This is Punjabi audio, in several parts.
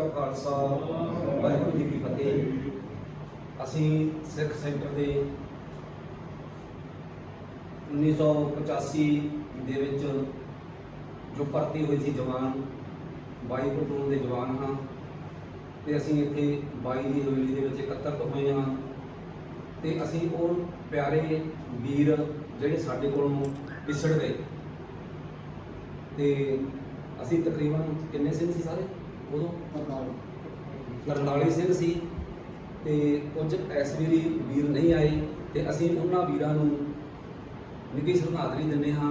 ਕਾ ਖਾਲਸਾ, ਵਾਹਿਗੁਰੂ ਜੀ ਕੀ ਫਤਿਹ। ਅਸੀਂ ਸਿੱਖ ਸੈਂਟਰ ਦੇ 1985 ਦੇ ਵਿੱਚ ਜੋ ਭਰਤੀ ਹੋਏ ਸੀ ਜਵਾਨ 22 ਪਲਟੂਨ ਦੇ ਜਵਾਨ ਹਾਂ ਤੇ ਅਸੀਂ ਇੱਥੇ 22 ਦੀ ਹਵੇਲੀ ਦੇ ਵਿੱਚ ਇਕੱਤਰਤ ਹੋਏ ਹਾਂ ਤੇ ਅਸੀਂ ਉਹ ਪਿਆਰੇ ਵੀਰ ਜਿਹੜੇ ਸਾਡੇ ਕੋਲੋਂ ਵਿਛੜ ਗਏ। ਤੇ ਅਸੀਂ ਤਕਰੀਬਨ ਕਿੰਨੇ ਸਿੰਘ ਸੀ ਸਾਰੇ? ਉਦੋਂ 43 ਸਿੰਘ ਸੀ ਤੇ ਕੁਝ ਇਸ ਵੇਲੇ ਵੀਰ ਨਹੀਂ ਆਏ ਤੇ ਅਸੀਂ ਉਹਨਾਂ ਵੀਰਾਂ ਨੂੰ ਨਿੱਘੀ ਸ਼ਰਧਾਂਜਲੀ ਦਿੰਦੇ ਹਾਂ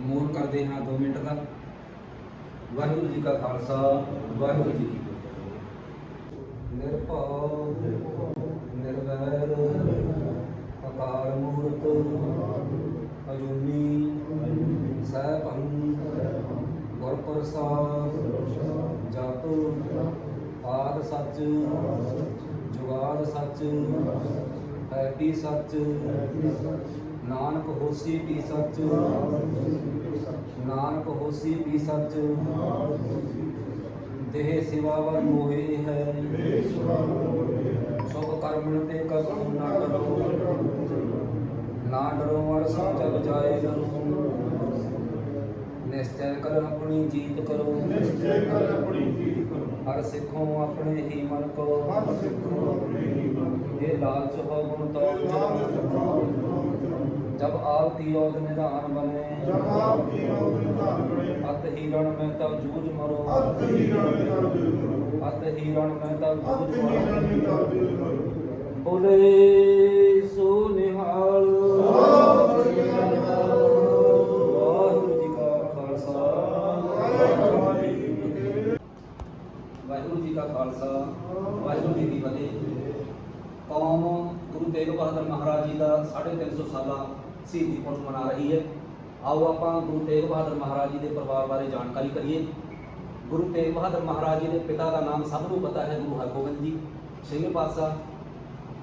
ਮੋਨ ਕਰਦੇ ਹਾਂ 2 ਮਿੰਟ ਦਾ। ਵਾਹਿਗੁਰੂ ਜੀ ਕਾ ਖਾਲਸਾ, ਵਾਹਿਗੁਰੂ ਜੀ ਕੀ ਫਤਿਹ। ਨਿਰਭਉ, ਨਿਰਵੈਰ ਅਕਾਲ ਮੂਰਤ ਅਜੂਨੀ ਸੈਭੰ ਗੁਰ ਪ੍ਰਸਾਦ। ਜਾਤੋ ਆਦ ਸੱਚ, ਜੁਗਾਦ ਸੱਚ ਐਪੀ ਸੱਚ, ਨਾਨਕ ਹੋਸੀ ਪੀ ਸੱਚ, ਨਾਨਕ ਹੋਸੀ ਪੀ ਸੱਚ। ਦੇਹ ਸਿਵਾਵਰ ਮੋਹਿ ਹੈ। ਸਭ ਕਰਮਣ ਤੇ ਕਸਮ ਨਾ ਡਰੋ। ਨਾ ਡਰੋ ਮਰ ਸਭ ਜਗ ਜਾਏ ਡਰੋ ਨਿਸ਼ਚੈ ਕਰ ਆਪਣੀ ਜੀਤ ਕਰੋ। ਹਰ ਸਿੱਖੋ ਆਪਣੇ ਹੀ ਮਨ ਕੋ। ਇਹ ਲਾਲਚ ਹੋ ਗੁਣ ਤੋ ਜਬ ਆਪ ਦੀ ਔਦ ਨਿਧਾਨ ਬਨੇ ਅਤ ਹੀਰਣ ਮੈਂ ਤਬ ਜੂਝ ਮਰੋ। ਅਤ ਹੀਰਣ ਮੈਂ ਤਬ ਜੂਝ ਮਰੋ। ਬੋਲੇ ਸੋ ਨਿਹਾਲ। ਵਾਹਿਗੁਰੂ ਖਾਲਸਾ, ਵਾਹਿਗੁਰੂ ਜੀ ਕੀ ਫਤਿਹ। ਕੌਮ ਗੁਰੂ ਤੇਗ ਬਹਾਦਰ ਮਹਾਰਾਜ ਜੀ ਦਾ 350 ਸਾਲਾ ਸ਼ਹੀਦੀ ਪੁਰਸ਼ ਮਨਾ ਰਹੀ ਹੈ। ਆਓ ਆਪਾਂ ਗੁਰੂ ਤੇਗ ਬਹਾਦਰ ਮਹਾਰਾਜ ਜੀ ਦੇ ਪਰਿਵਾਰ ਬਾਰੇ ਜਾਣਕਾਰੀ ਕਰੀਏ। ਗੁਰੂ ਤੇਗ ਬਹਾਦਰ ਮਹਾਰਾਜ ਜੀ ਦੇ ਪਿਤਾ ਦਾ ਨਾਮ ਸਭ ਨੂੰ ਪਤਾ ਹੈ, ਗੁਰੂ ਹਰਗੋਬਿੰਦ ਜੀ, ਸਿੰਘ ਪਾਤਸ਼ਾਹ।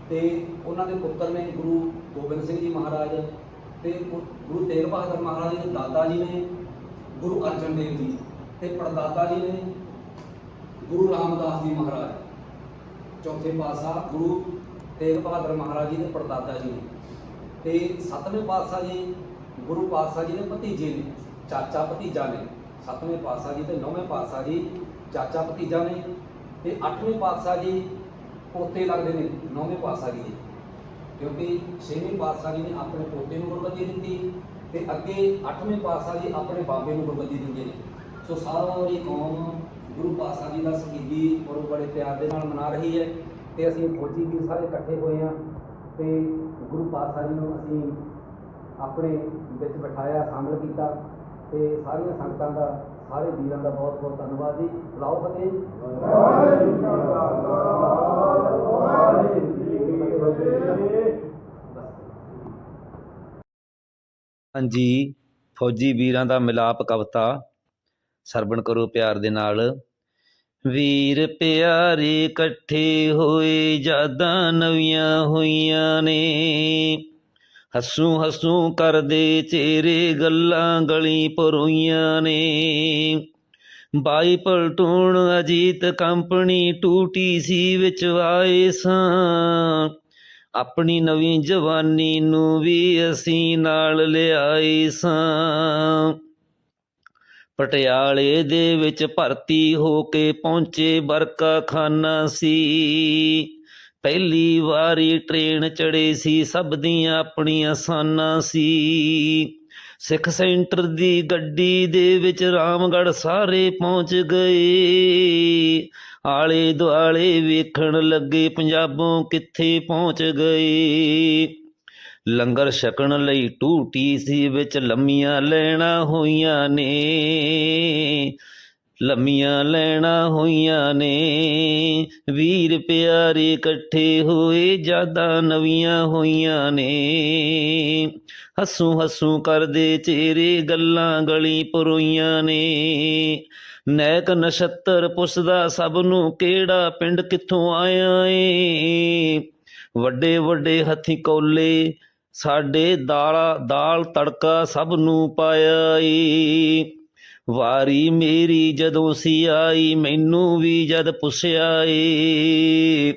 ਤੇ ਉਹਨਾਂ ਦੇ ਪੁੱਤਰ ਨੇ ਗੁਰੂ ਗੋਬਿੰਦ ਸਿੰਘ ਜੀ ਮਹਾਰਾਜ ਤੇ ਗੁ- ਗੁਰੂ ਤੇਗ ਬਹਾਦਰ ਮਹਾਰਾਜ ਜੀ ਦੇ ਦਾਦਾ ਜੀ ਨੇ ਗੁਰੂ ਅਰਜਨ ਦੇਵ ਜੀ। ਤੇ ਪੜਦਾਦਾ ਜੀ ਨੇ ਗੁਰੂ ਰਾਮਦਾਸ ਜੀ ਮਹਾਰਾਜ। ਚੌਥੇ ਪਾਤਸ਼ਾਹ ਗੁਰੂ ਤੇਗ ਬਹਾਦਰ ਮਹਾਰਾਜ ਜੀ ਦੇ ਪੜਦਾਦਾ ਜੀ ਨੇ। ਤੇ ਸੱਤਵੇਂ ਪਾਤਸ਼ਾਹ ਜੀ, ਗੁਰੂ ਪਾਤਸ਼ਾਹ ਜੀ ਦੇ ਭਤੀਜੇ ਨੇ, ਚਾਚਾ ਭਤੀਜਾ ਨੇ। ਸੱਤਵੇਂ ਪਾਤਸ਼ਾਹ ਜੀ ਤੇ ਨੌਵੇਂ ਪਾਤਸ਼ਾਹ ਜੀ, ਚਾਚਾ ਭਤੀਜਾ ਨੇ। ਤੇ ਅੱਠਵੇਂ ਪਾਤਸ਼ਾਹ ਜੀ ਪੋਤੇ ਲੱਗਦੇ ਨੇ, ਨੌਵੇਂ ਪਾਤਸ਼ਾਹ ਜੀ ਦੇ। ਕਿਉਂਕਿ ਛੇਵੇਂ ਪਾਤਸ਼ਾਹ ਜੀ ਨੇ ਆਪਣੇ ਪੋਤੇ ਨੂੰ ਗੁਰਗੱਦੀ ਦਿੱਤੀ ਤੇ ਅੱਗੇ ਅੱਠਵੇਂ ਪਾਤਸ਼ਾਹ ਜੀ ਆਪਣੇ ਬਾਬੇ ਨੂੰ ਗੁਰਗੱਦੀ ਦਿੰਦੇ ਨੇ। ਸੋ ਸਾਰੀ ਕੌਮ ਗੁਰੂ ਪਾਤਸ਼ਾਹ ਜੀ ਦਾ ਸ਼ਹੀਦੀ ਪੁਰਬ ਬੜੇ ਪਿਆਰ ਦੇ ਨਾਲ ਮਨਾ ਰਹੀ ਹੈ ਤੇ ਅਸੀਂ ਫੌਜੀ ਵੀ ਸਾਰੇ ਇਕੱਠੇ ਹੋਏ ਹਾਂ ਤੇ ਗੁਰੂ ਪਾਤਸ਼ਾਹ ਜੀ ਨੂੰ ਅਸੀਂ ਆਪਣੇ ਵਿੱਚ ਬਿਠਾਇਆ, ਸ਼ਾਮਲ ਕੀਤਾ ਤੇ ਸਾਰੀਆਂ ਸੰਗਤਾਂ ਦਾ, ਸਾਰੇ ਵੀਰਾਂ ਦਾ ਬਹੁਤ ਬਹੁਤ ਧੰਨਵਾਦ ਜੀ। ਬੁਲਾਓ ਫਤਿਹ ਵਾਹਿਗੁਰੂ ਜੀ। ਕੀ ਫਤਿਹ ਹਾਂਜੀ, ਫੌਜੀ ਵੀਰਾਂ ਦਾ ਮਿਲਾਪ ਕਵਤਾ ਸਰਵਣ ਕਰੋ ਪਿਆਰ ਦੇ ਨਾਲ। ਵੀਰ ਪਿਆਰੇ ਇਕੱਠੇ ਹੋਏ ਜਾਦਾਂ ਨਵੀਆਂ ਹੋਈਆਂ ਨੇ। ਹੱਸੂ ਹੱਸੂ ਕਰਦੇ ਚਿਹਰੇ ਗੱਲਾਂ ਗਲੀ ਪਰੋਈਆਂ ਨੇ। ਬਾਈ ਪਲਟੂਣ ਅਜੀਤ ਕੰਪਨੀ ਟੂਟੀ ਸੀ ਵਿੱਚ ਆਏ ਸਾਂ। ਆਪਣੀ ਨਵੀਂ ਜਵਾਨੀ ਨੂੰ ਵੀ ਅਸੀਂ ਨਾਲ ਲਿਆਏ ਸਾਂ। ਪਟਿਆਲੇ ਦੇ ਵਿੱਚ ਭਰਤੀ ਹੋ ਕੇ ਪਹੁੰਚੇ ਬਰਕਾ ਖਾਨਾ ਸੀ। ਪਹਿਲੀ ਵਾਰੀ ਟ੍ਰੇਨ ਚੜੇ ਸੀ, ਸਭ ਦੀਆਂ ਆਪਣੀਆਂ ਸਾਨਾਂ ਸੀ। ਸਿੱਖ ਸੈਂਟਰ ਦੀ ਗੱਡੀ ਦੇ ਵਿੱਚ ਰਾਮਗੜ੍ਹ ਸਾਰੇ ਪਹੁੰਚ ਗਏ। ਆਲੇ ਦੁਆਲੇ ਵੇਖਣ ਲੱਗੇ, ਪੰਜਾਬੋਂ ਕਿੱਥੇ ਪਹੁੰਚ ਗਏ? ਲੰਗਰ ਛਕਣ ਲਈ ਟੂਟੀ ਸੀ ਵਿੱਚ ਲੰਮੀਆਂ ਲੈਣਾ ਹੋਈਆਂ ਨੇ। ਲੰਮੀਆਂ ਲੈਣਾ ਹੋਈਆਂ ਨੇ। ਵੀਰ ਪਿਆਰੇ ਇਕੱਠੇ ਹੋਏ ਜ਼ਿਆਦਾ ਨਵੀਆਂ ਹੋਈਆਂ ਨੇ। ਹੱਸੂ ਹੱਸੂ ਕਰਦੇ ਚਿਹਰੇ ਗੱਲਾਂ ਗਲੀ ਪਰੋਈਆਂ ਨੇ। ਨੈਕ ਨਛੱਤਰ ਪੁੱਛਦਾ ਸਭ ਨੂੰ ਕਿਹੜਾ ਪਿੰਡ ਕਿੱਥੋਂ ਆਇਆ ਏ। ਵੱਡੇ ਵੱਡੇ ਹੱਥੀ ਕੋਲੇ ਸਾਡੇ ਦਾਲਾ, ਦਾਲ ਤੜਕਾ ਸਭ ਨੂੰ ਪਾਇਆ ਏ ਵਾਰੀ ਮੇਰੀ ਜਦੋਂ ਸੀ ਆਈ ਮੈਨੂੰ ਵੀ ਜਦ ਪੁੱਛਿਆ ਏ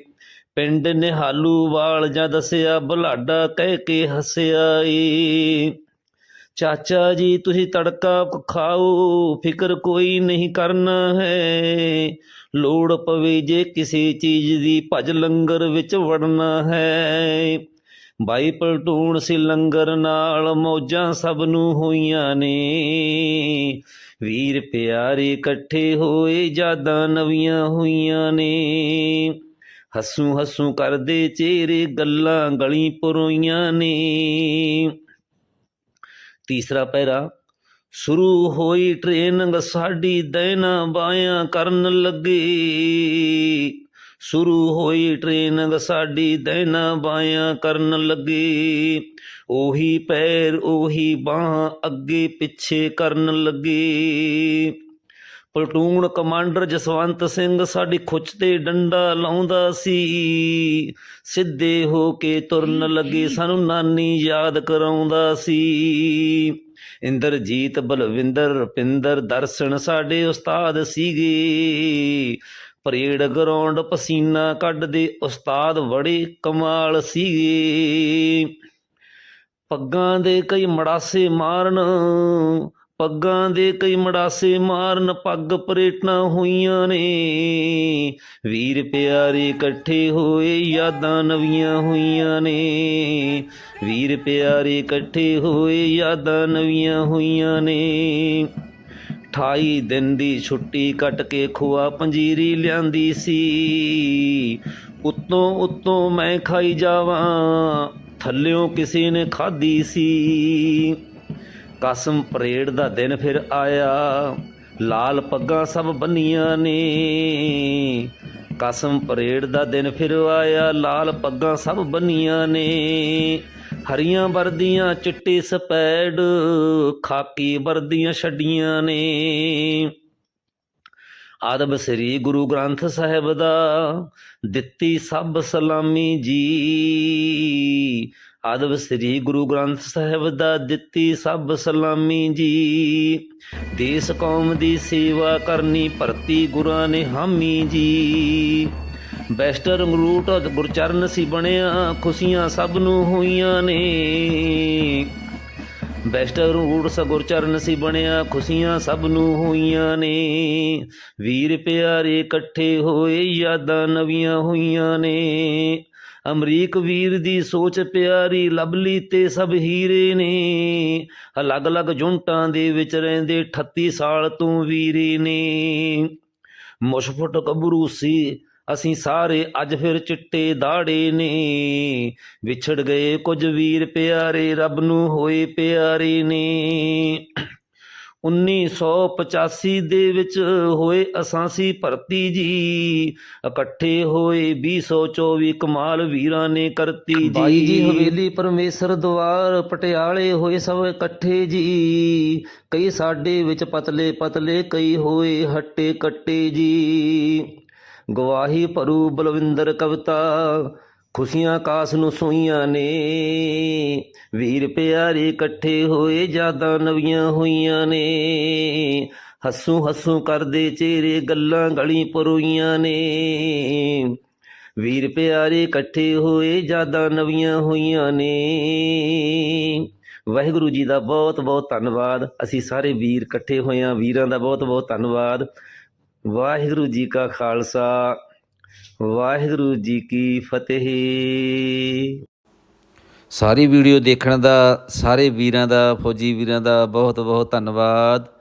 ਪਿੰਡ ਨਿਹਾਲੂ ਵਾਲ ਜਾਂ ਦੱਸਿਆ, ਬੁਲਾਡਾ ਕਹਿ ਕੇ ਹੱਸਿਆ ਏ ਚਾਚਾ ਜੀ, ਤੁਸੀਂ ਤੜਕਾ ਖਾਓ, ਫਿਕਰ ਕੋਈ ਨਹੀਂ ਕਰਨਾ ਹੈ। ਲੋੜ ਪਵੇ ਜੇ ਕਿਸੇ ਚੀਜ਼ ਦੀ ਭਜ ਲੰਗਰ ਵਿੱਚ ਵੜਨਾ ਹੈ। ਬਾਈ ਪਲਟੂਣ ਸੀ ਲੰਗਰ ਨਾਲ, ਮੌਜਾਂ ਸਭ ਨੂੰ ਹੋਈਆਂ ਨੇ। ਵੀਰ ਪਿਆਰੇ ਇਕੱਠੇ ਹੋਏ ਜਾਦਾਂ ਨਵੀਆਂ ਹੋਈਆਂ ਨੇ। ਹੱਸੂ ਹੱਸੂ ਕਰਦੇ ਚਿਹਰੇ, ਗੱਲਾਂ ਗਲੀ ਪਰੋਈਆਂ ਨੇ। ਤੀਸਰਾ ਪਹਿਰਾ, ਸ਼ੁਰੂ ਹੋਈ ਟ੍ਰੇਨਿੰਗ, ਸਾਡੀ ਦੈਨਾ ਬਾਇਆ ਕਰਨ ਲੱਗੇ। ਸ਼ੁਰੂ ਹੋਈ ਟ੍ਰੇਨਿੰਗ ਸਾਡੀ ਦੈਨਾ ਬਾਇਆ ਕਰਨ ਲੱਗੇ। ਉਹੀ ਪੈਰ, ਉਹੀ ਬਾਹ ਅੱਗੇ ਪਿੱਛੇ ਕਰਨ ਲੱਗੇ। ਪਲਟੂਨ ਕਮਾਂਡਰ ਜਸਵੰਤ ਸਿੰਘ ਸਾਡੀ ਖੁੱਚ ਤੇ ਡੰਡਾ ਲਾਉਂਦਾ ਸੀ। ਸਿੱਧੇ ਹੋ ਕੇ ਤੁਰਨ ਲੱਗੇ, ਸਾਨੂੰ ਨਾਨੀ ਯਾਦ ਕਰਾਉਂਦਾ ਸੀ। ਇੰਦਰਜੀਤ ਬਲਵਿੰਦਰ ਰੁਪਿੰਦਰ ਦਰਸ਼ਨ ਸਾਡੇ ਉਸਤਾਦ ਸੀਗੇ। ਪਰੇਡ ਗਰਾਉਂਡ ਪਸੀਨਾ ਕੱਢਦੇ ਉਸਤਾਦ ਬੜੇ ਕਮਾਲ ਸੀਗੇ ਪੱਗਾਂ ਦੇ ਕਈ ਮੜਾਸੇ ਮਾਰਨ, ਪੱਗਾਂ ਦੇ ਕਈ ਮੜਾਸੇ ਮਾਰਨ ਪੱਗ ਪਰੇਟਾਂ ਹੋਈਆਂ ਨੇ। ਵੀਰ ਪਿਆਰੇ ਇਕੱਠੇ ਹੋਏ ਯਾਦਾਂ ਨਵੀਆਂ ਹੋਈਆਂ ਨੇ। ਵੀਰ ਪਿਆਰੇ ਇਕੱਠੇ ਹੋਏ ਯਾਦਾਂ ਨਵੀਆਂ ਹੋਈਆਂ ਨੇ। 28 ਦਿਨ ਦੀ ਛੁੱਟੀ ਕੱਟ ਕੇ ਖੋਆ ਪੰਜੀਰੀ ਲਿਆਂਦੀ ਸੀ। ਉਤੋਂ ਉਤੋਂ ਮੈਂ ਖਾਈ ਜਾਵਾਂ, ਥੱਲਿਓਂ ਕਿਸੇ ਨੇ ਖਾਧੀ ਸੀ। ਕਸਮ ਪਰੇਡ ਦਾ ਦਿਨ ਫਿਰ ਆਇਆ, ਲਾਲ ਪੱਗਾਂ ਸਭ ਬੰਨੀਆਂ ਨੇ। ਕਸਮ ਪਰੇਡ ਦਾ ਦਿਨ ਫਿਰ ਆਇਆ, ਲਾਲ ਪੱਗਾਂ ਸਭ ਬੰਨੀਆਂ ਨੇ। ਹਰੀਆਂ ਵਰਦੀਆਂ ਚਿੱਟੇ ਸਪੈਡ, ਖਾਕੀ ਵਰਦੀਆਂ ਛੱਡੀਆਂ ਨੇ। ਆਦਬ ਸ੍ਰੀ ਗੁਰੂ ਗ੍ਰੰਥ ਸਾਹਿਬ ਦਾ, ਦਿੱਤੀ ਸਭ ਸਲਾਮੀ ਜੀ। ਆਦਬ ਸ੍ਰੀ ਗੁਰੂ ਗ੍ਰੰਥ ਸਾਹਿਬ ਦਾ, ਦਿੱਤੀ ਸਭ ਸਲਾਮੀ ਜੀ। ਦੇਸ ਕੌਮ ਦੀ ਸੇਵਾ ਕਰਨੀ, ਭਰਤੀ ਗੁਰਾਂ ਨੇ ਹਾਮੀ ਜੀ। ਵੈਸਟਰਨ ਰੂਟ ਗੁਰਚਰਨ ਸੀ ਬਣਿਆ, ਖੁਸ਼ੀਆਂ ਸਭ ਨੂੰ ਹੋਈਆਂ ਨੇ। ਵੈਸਟਰਨ ਰੂਟ ਸਗੁਰਚਰਨ ਸੀ ਬਣਿਆ, ਖੁਸ਼ੀਆਂ ਸਭ ਨੂੰ ਹੋਈਆਂ ਨੇ। ਵੀਰ ਪਿਆਰੇ ਇਕੱਠੇ ਹੋਏ, ਯਾਦਾਂ ਨਵੀਆਂ ਹੋਈਆਂ ਨੇ। ਅਮਰੀਕ ਵੀਰ ਦੀ ਸੋਚ ਪਿਆਰੀ ਲਬਲੀ ਤੇ ਸਭ ਹੀਰੇ ਨੇ। ਅਲੱਗ-ਅਲੱਗ ਜੁੰਟਾਂ ਦੇ ਵਿੱਚ ਰਹਿੰਦੇ 38 ਸਾਲ ਤੋਂ ਵੀਰੇ ਨੇ। ਮੁਸ਼ਫਟ ਕਬਰੂ ਸੀ ਅਸੀਂ ਸਾਰੇ ਅੱਜ ਫਿਰ ਚਿੱਟੇ ਦਾੜੇ ਨੇ। ਵਿਛੜ ਗਏ ਕੁਝ ਵੀਰ ਪਿਆਰੇ, ਰੱਬ ਨੂੰ ਹੋਏ ਪਿਆਰੇ ਨੇ। 1985 ਦੇ ਵਿੱਚ ਹੋਏ ਅਸਾਂ ਭਰਤੀ ਜੀ। ਇਕੱਠੇ ਹੋਏ 224 ਕਮਾਲ ਵੀਰਾਂ ਨੇ ਕਰਤੀ ਜੀ। ਬਾਈ ਜੀ, ਹਵੇਲੀ ਪਰਮੇਸ਼ਰ ਦਵਾਰ ਪਟਿਆਲੇ ਹੋਏ ਸਭ ਇਕੱਠੇ ਜੀ। ਕਈ ਸਾਡੇ ਵਿੱਚ ਪਤਲੇ ਪਤਲੇ, ਕਈ ਹੋਏ ਹੱਟੇ ਕੱਟੇ ਜੀ। ਗਵਾਹੀ ਭਰੂ ਬਲਵਿੰਦਰ ਕਵਿਤਾ, ਖੁਸ਼ੀਆਂ ਕਾਸ ਨੂੰ ਸੋਈਆਂ ਨੇ। ਵੀਰ ਪਿਆਰੇ ਇਕੱਠੇ ਹੋਏ ਜ਼ਿਆਦਾ ਨਵੀਆਂ ਹੋਈਆਂ ਨੇ। ਹੱਸੂ ਹੱਸੂ ਕਰਦੇ ਚਿਹਰੇ ਗੱਲਾਂ ਗਲੀ ਪਰੋਈਆਂ ਨੇ। ਵੀਰ ਪਿਆਰੇ ਇਕੱਠੇ ਹੋਏ ਜ਼ਿਆਦਾ ਨਵੀਆਂ ਹੋਈਆਂ ਨੇ। ਵਾਹਿਗੁਰੂ ਜੀ ਦਾ ਬਹੁਤ ਬਹੁਤ ਧੰਨਵਾਦ। ਅਸੀਂ ਸਾਰੇ ਵੀਰ ਇਕੱਠੇ ਹੋਏ ਹਾਂ। ਵੀਰਾਂ ਦਾ ਬਹੁਤ ਬਹੁਤ ਧੰਨਵਾਦ। ਵਾਹਿਗੁਰੂ ਜੀ ਕਾ ਖਾਲਸਾ, ਵਾਹਿਗੁਰੂ ਜੀ ਕੀ ਫਤਿਹ। ਸਾਰੀ ਵੀਡੀਓ ਦੇਖਣ ਦਾ, ਸਾਰੇ ਵੀਰਾਂ ਦਾ, ਫੌਜੀ ਵੀਰਾਂ ਦਾ ਬਹੁਤ ਬਹੁਤ ਧੰਨਵਾਦ।